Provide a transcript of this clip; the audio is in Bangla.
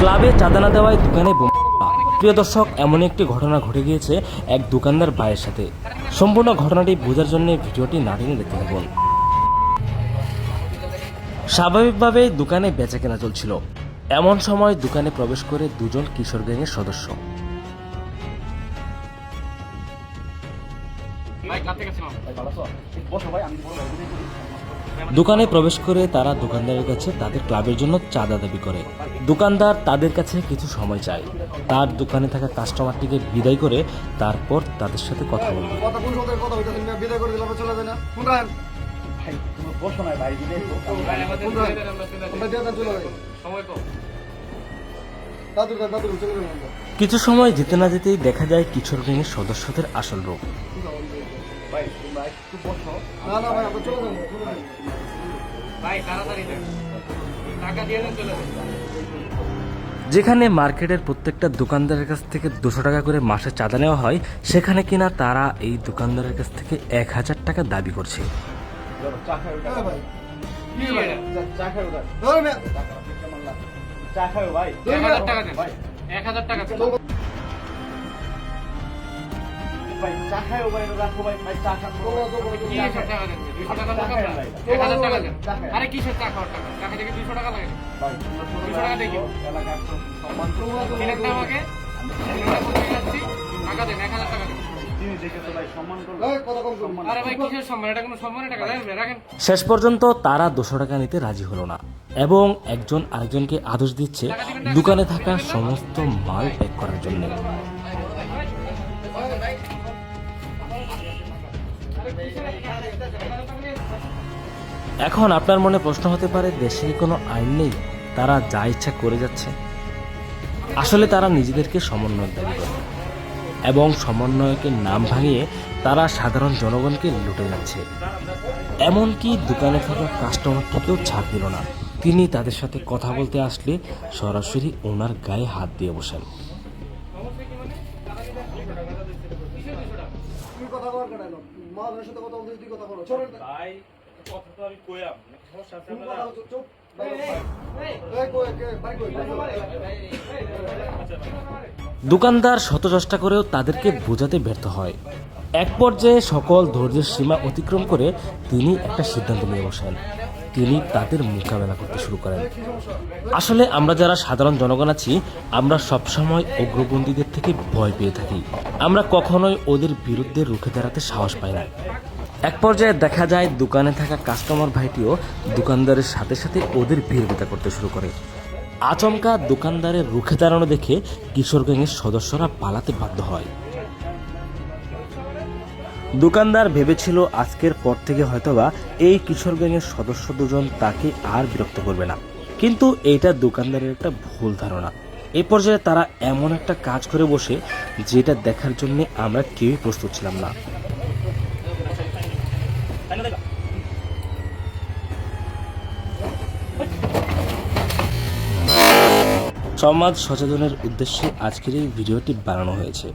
ক্লাবে চাঁদা না দেওয়ায় দোকানে বোমা প্রিয় দর্শক এমন একটি ঘটনা ঘটে গিয়েছে এক দোকানদার ভাইয়ের সাথে। সম্পূর্ণ ঘটনাটি বোঝার জন্য ভিডিওটি না টেনে দেখতে থাকুন। স্বাভাবিকভাবে দোকানে বেচা কেনা চলছিল। এমন সময় দোকানে প্রবেশ করে দুজন কিশোর গ্যাংয়ের সদস্য। দোকানে প্রবেশ করে তারা দোকানদারের কাছে তাদের ক্লাবের জন্য চাঁদা দাবি করে। দোকানদার তাদের কাছে কিছু সময় চায়। তার দোকানে থাকা কাস্টমারটিকে বিদায় করে তারপর তাদের সাথে কথা বলবে কিছু সময় যেতে না যেতেই দেখা যায় কিশোর গ্যাংয়ের সদস্যদের আসল রূপ ভাই তোমরা একটু বসো। না না ভাই আমরা চলে যাব ভাই তাড়াতাড়ি টাকা দিয়ে চলে যান। যেখানে মার্কেটের প্রত্যেকটা দোকানদারের কাছ থেকে দুশো টাকা করে মাসে চাঁদা নেওয়া হয় সেখানে কিনা তারা এই দোকানদারের কাছ থেকে এক হাজার টাকা দাবি করছে। ধরো চা খাও হ্যাঁ ভাই। ভাই চা ভাই রাখো ভাই ভাই চা কি টাকা দেন টাকা টাকা দেন আরে কিসের চা খাওয়ার টাকা টাকা থেকে টাকা লাগে ভাই টাকা দেখি। এলাকার আমাকে যাচ্ছি টাকা দেন টাকা দেন শেষ পর্যন্ত তারা দুশো টাকা নিতে রাজি হলো না এবং একজন আরেকজনকে আদেশ দিচ্ছে দোকানে থাকা সমস্ত মাল প্যাক করার জন্য এখন আপনার মনে প্রশ্ন হতে পারে দেশে কোনো আইন নেই, তারা যা ইচ্ছা করে যাচ্ছে। আসলে তারা নিজেদেরকে সমন্বয় দাবি করে এবং সমন্বয়কে নাম ভাঙিয়ে তারা সাধারণ জনগণকে লুটে যাচ্ছে। এমনকি দোকানে থাকা কাস্টমার থেকেও ছাড় দিল না। তিনি তাদের সাথে কথা বলতে আসলে সরাসরি ওনার গায়ে হাত দিয়ে বসেন। তুই কথা কর কেন মা সাথে কথা বলতে তুই কথা বলো চল ভাই কথা তো আমি কইলাম সমস্যা আছে কথা চুপ এই কই কে ভাই কই দোকানদার শত চেষ্টা করেও তাদেরকে বোঝাতে ব্যর্থ হয় এক পর্যায়ে সকল ধৈর্যের সীমা অতিক্রম করে তিনি একটা সিদ্ধান্ত নিয়ে বসেন তিনি তাদের মোকাবেলা করতে শুরু করেন। আসলে আমরা যারা সাধারণ জনগণ আছি, আমরা সবসময় উগ্রপন্থীদের থেকে ভয় পেয়ে থাকি। আমরা কখনোই ওদের বিরুদ্ধে রুখে দাঁড়াতে সাহস পাই না। এক পর্যায়ে দেখা যায় দোকানে থাকা কাস্টমার ভাইটিও দোকানদারের সাথে সাথে ওদের বিরোধিতা করতে শুরু করে। আচমকা দোকানদারের রুখে দাঁড়ানো দেখে কিশোর গ্যাংয়ের সদস্যরা পালাতে বাধ্য হয়। দোকানদার ভেবেছিল আজকের পর থেকে হয়তোবা এই কিশোর গ্যাংয়ের সদস্য দুজন তাকে আর বিরক্ত করবে না। কিন্তু এটা দোকানদারের একটা ভুল ধারণা। এ পর্যায়ে তারা এমন একটা কাজ করে বসে, যেটা দেখার জন্য আমরা কেউই প্রস্তুত ছিলাম না। সমাজ সচেতনের উদ্দেশ্যে আজকের এই ভিডিওটি বানানো হয়েছে।